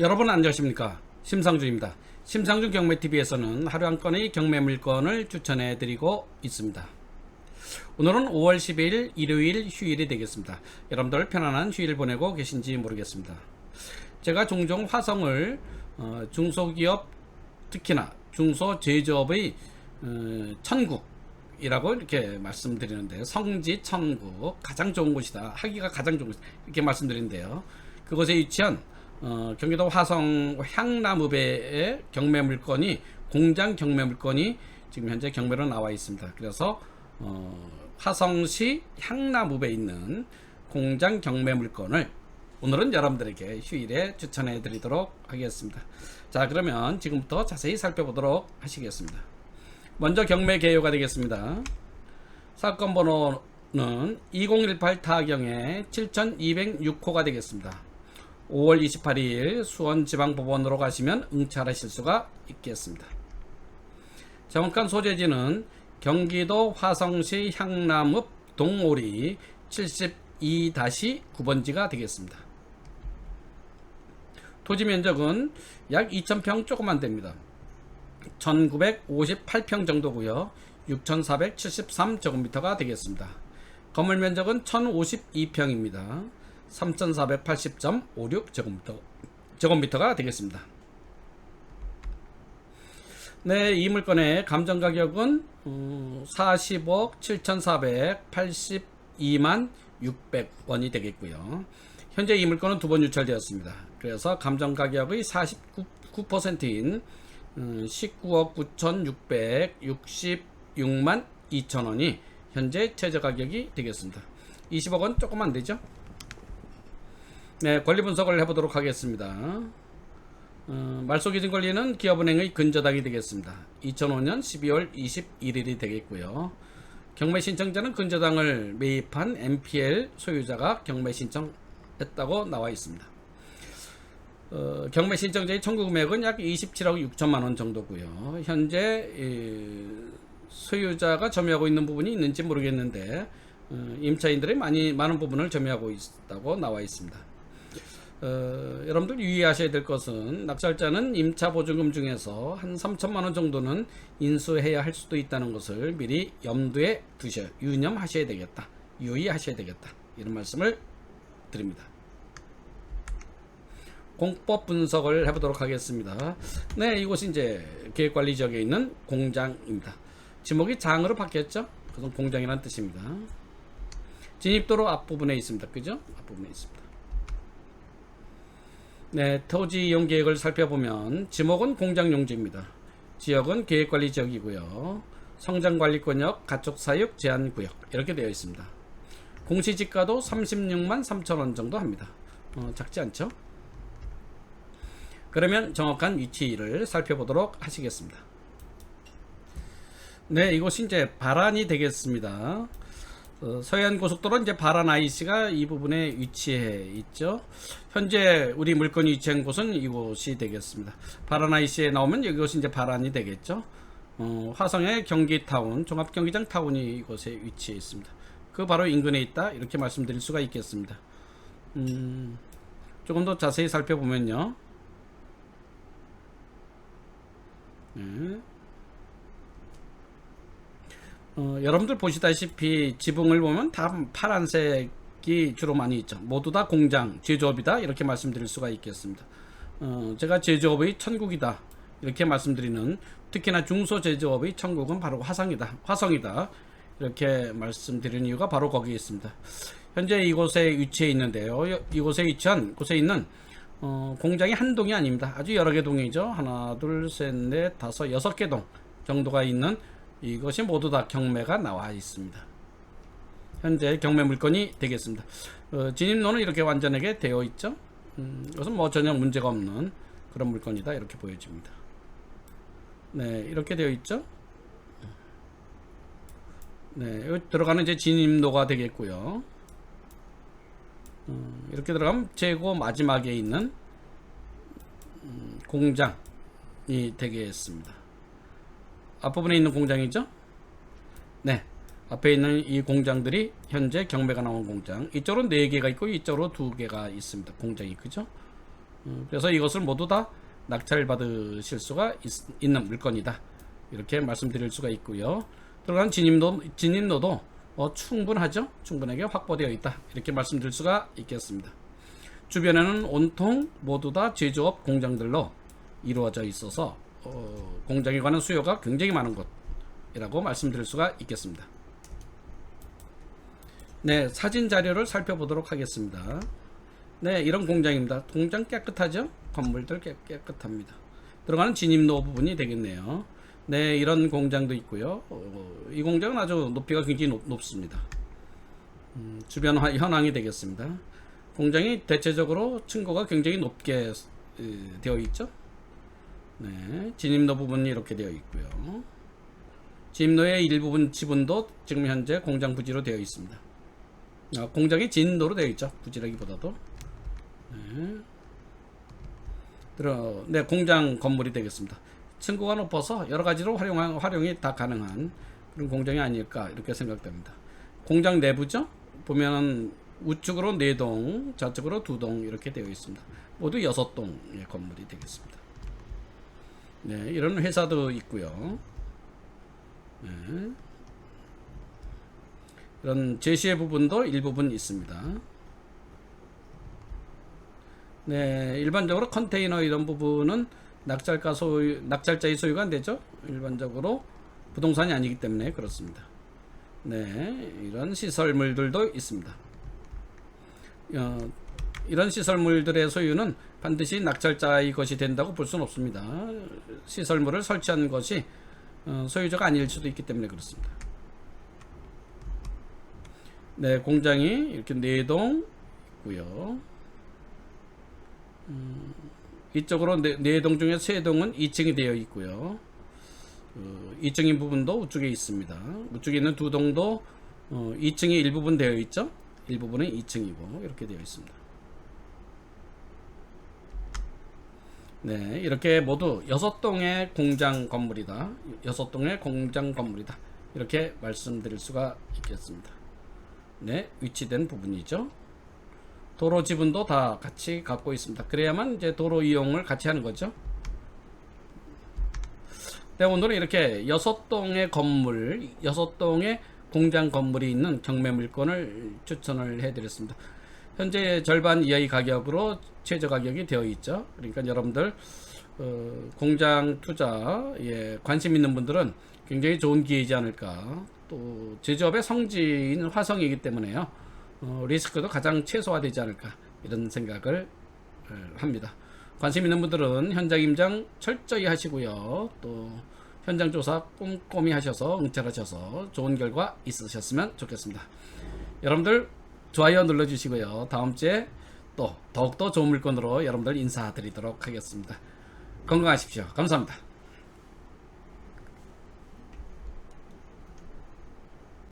여러분 안녕하십니까? 심상준입니다. 심상준 경매TV에서는 하루 한 건의 경매 물건을 추천해 드리고 있습니다. 오늘은 5월 12일 일요일 휴일이 되겠습니다. 여러분들 편안한 휴일 보내고 계신지 모르겠습니다. 제가 종종 화성을 어, 중소기업 특히나 중소제조업의 어, 천국 이라고 이렇게 말씀드리는데 성지 천국 가장 좋은 곳이다. 하기가 가장 좋은 곳 이렇게 말씀드리는데요. 그곳에 위치한 어, 경기도 화성 향나무배의 경매 물건이 공장 경매 물건이 지금 현재 경매로 나와 있습니다. 그래서 어, 화성시 향나무배에 있는 공장 경매 물건을 오늘은 여러분들에게 휴일에 추천해 드리도록 하겠습니다. 자 그러면 지금부터 자세히 살펴보도록 하시겠습니다. 먼저 경매 개요가 되겠습니다. 사건 번호는 2018 타경의 7206호가 되겠습니다. 5월 28일 수원지방법원으로 가시면 응찰하실 수가 있겠습니다. 정확한 소재지는 경기도 화성시 향남읍 동오리 72-9번지가 되겠습니다. 토지 면적은 약 2,000평 조금만 됩니다. 1958평 정도고요. 6,473제곱미터가 되겠습니다. 건물 면적은 1,052평입니다. 3,480.56 제곱미터, 제곱미터가 되겠습니다. 네, 이 물건의 감정 가격은 어, 40억 7,482만 600원이 되겠고요. 현재 이 물건은 두 번 유찰되었습니다. 그래서 감정 가격의 49%인 19억 9,666만 2천원이 현재 최저 가격이 되겠습니다. 20억 원 조금 안 되죠? 네, 권리 분석을 해보도록 하겠습니다. 어, 말소기준 권리는 기업은행의 근저당이 되겠습니다. 2005년 12월 21일이 되겠고요. 경매 신청자는 근저당을 매입한 MPL 소유자가 경매 신청했다고 나와 있습니다. 어, 경매 신청자의 청구 금액은 약 27억 6천만 원 정도고요. 현재 이, 소유자가 점유하고 있는 부분이 있는지 모르겠는데 어, 임차인들이 많이 많은 부분을 점유하고 있다고 나와 있습니다. 어, 여러분들 유의하셔야 될 것은 낙찰자는 임차 보증금 중에서 한 3천만 원 정도는 인수해야 할 수도 있다는 것을 미리 염두에 두셔 유념하셔야 되겠다. 유의하셔야 되겠다. 이런 말씀을 드립니다. 공법 분석을 해보도록 하겠습니다. 네, 이곳이 이제 계획관리 지역에 있는 공장입니다. 지목이 장으로 바뀌었죠? 그것은 공장이라는 뜻입니다. 진입도로 앞부분에 있습니다. 그죠? 앞부분에 있습니다. 네, 토지 이용 계획을 살펴보면 지목은 공장 용지입니다. 지역은 계획관리 지역이고요. 성장관리권역, 가축 사육 제한 구역 이렇게 되어 있습니다. 공시지가도 36만 3천 원 정도 합니다. 어, 작지 않죠? 그러면 정확한 위치를 살펴보도록 하시겠습니다. 네, 이곳이 이제 바란이 되겠습니다. 어, 서해안 고속도로 이제 IC가 이 부분에 위치해 있죠. 현재 우리 물건이 위치한 곳은 이곳이 되겠습니다. IC에 나오면 이곳이 이제 바란이 되겠죠. 어, 화성의 경기타운, 종합경기장 타운이 이곳에 위치해 있습니다. 그 바로 인근에 있다 이렇게 말씀드릴 수가 있겠습니다. 음, 조금 더 자세히 살펴보면요. 네. 어, 여러분들 보시다시피 지붕을 보면 다 파란색이 주로 많이 있죠. 모두 다 공장, 제조업이다 이렇게 말씀드릴 수가 있겠습니다. 어, 제가 제조업의 천국이다 이렇게 말씀드리는 특히나 중소 제조업의 천국은 바로 화성이다. 화성이다. 이렇게 말씀드리는 이유가 바로 거기에 있습니다. 현재 이곳에 위치해 있는데요. 이곳에 위치한 곳에 있는 어, 공장이 한 동이 아닙니다. 아주 여러 개 동이죠. 하나, 둘, 셋, 넷, 다섯, 여섯 개 동 정도가 있는 이것이 모두 다 경매가 나와 있습니다. 현재 경매 물건이 되겠습니다. 어, 진입로는 이렇게 완전하게 되어 있죠. 음, 이것은 뭐 전혀 문제가 없는 그런 물건이다 이렇게 보여집니다. 네, 이렇게 되어 있죠. 네, 여기 들어가는 이제 진입로가 되겠고요. 음, 이렇게 들어가면 재고 마지막에 있는 음, 공장이 되겠습니다. 앞부분에 있는 공장이죠? 네. 앞에 있는 이 공장들이 현재 경매가 나온 공장. 이쪽으로 4개가 있고 이쪽으로 2개가 있습니다. 공장이 그죠? 어, 그래서 이것을 모두 다 낙찰 받으실 수가 있, 는 물건이다. 이렇게 말씀드릴 수가 있고요. 들어간 진입로, 진입로도 어, 충분하죠. 충분하게 확보되어 있다. 이렇게 말씀드릴 수가 있겠습니다. 주변에는 온통 모두 다 제조업 공장들로 이루어져 있어서 어, 공장에 관한 수요가 굉장히 많은 곳이라고 말씀드릴 수가 있겠습니다. 네, 사진 자료를 살펴보도록 하겠습니다. 네, 이런 공장입니다. 공장 깨끗하죠? 건물들 깨, 깨끗합니다. 들어가는 진입로 부분이 되겠네요. 네, 이런 공장도 있고요. 어, 이 공장은 아주 높이가 굉장히 높, 습니다 음, 주변 화- 현황이 되겠습니다. 공장이 대체적으로 층고가 굉장히 높게 에, 되어 있죠. 네, 진입로 부분이 이렇게 되어 있고요. 진입로의 일부분 지분도 지금 현재 공장 부지로 되어 있습니다. 아, 공장이 진로로 되어 있죠. 부지라기보다도. 네. 들어, 네, 공장 건물이 되겠습니다. 층고가 높아서 여러 가지로 활용, 활용이 다 가능한 그런 공장이 아닐까 이렇게 생각됩니다. 공장 내부죠? 보면은 우측으로 네 동, 좌측으로 두동 이렇게 되어 있습니다. 모두 여섯 동의 건물이 되겠습니다. 네, 이런 회사도 있고요. 네. 이런 제시의 부분도 일부분 있습니다. 네, 일반적으로 컨테이너 이런 부분은 낙찰가 소유, 낙찰자의 소유가 안 되죠. 일반적으로 부동산이 아니기 때문에 그렇습니다. 네, 이런 시설물들도 있습니다. 어, 이런 시설물들의 소유는 반드시 낙찰자의 것이 된다고 볼 수는 없습니다. 시설물을 설치한 것이 어, 소유자가 아닐 수도 있기 때문에 그렇습니다. 네, 공장이 이렇게 네 동 있고요. 음, 이쪽으로 네, 네동 중에 세 동은 2층이 되어 있고요. 어, 2층인 부분도 우측에 있습니다. 우측에 있는 두 동도 어, 2층이 일부분 되어 있죠. 일부분은 2층이고 이렇게 되어 있습니다. 네, 이렇게 모두 여섯 동의 공장 건물이다. 여섯 동의 공장 건물이다. 이렇게 말씀드릴 수가 있겠습니다. 네, 위치된 부분이죠. 도로 지분도 다 같이 갖고 있습니다. 그래야만 이제 도로 이용을 같이 하는 거죠. 네, 오늘은 이렇게 여섯 동의 건물, 여섯 동의 공장 건물이 있는 경매 물건을 추천을 해드렸습니다. 현재 절반 이하의 가격으로 최저 가격이 되어 있죠. 그러니까 여러분들 어, 공장 투자에 관심 있는 분들은 굉장히 좋은 기회이지 않을까. 또 제조업의 성지인 화성이기 때문에요. 어, 리스크도 가장 최소화되지 않을까 이런 생각을 어, 합니다. 관심 있는 분들은 현장 임장 철저히 하시고요. 또 현장 조사 꼼꼼히 하셔서 응찰하셔서 좋은 결과 있으셨으면 좋겠습니다. 여러분들 좋아요 눌러주시고요. 다음 주에 또 더욱더 좋은 물건으로 여러분들 인사드리도록 하겠습니다. 건강하십시오. 감사합니다.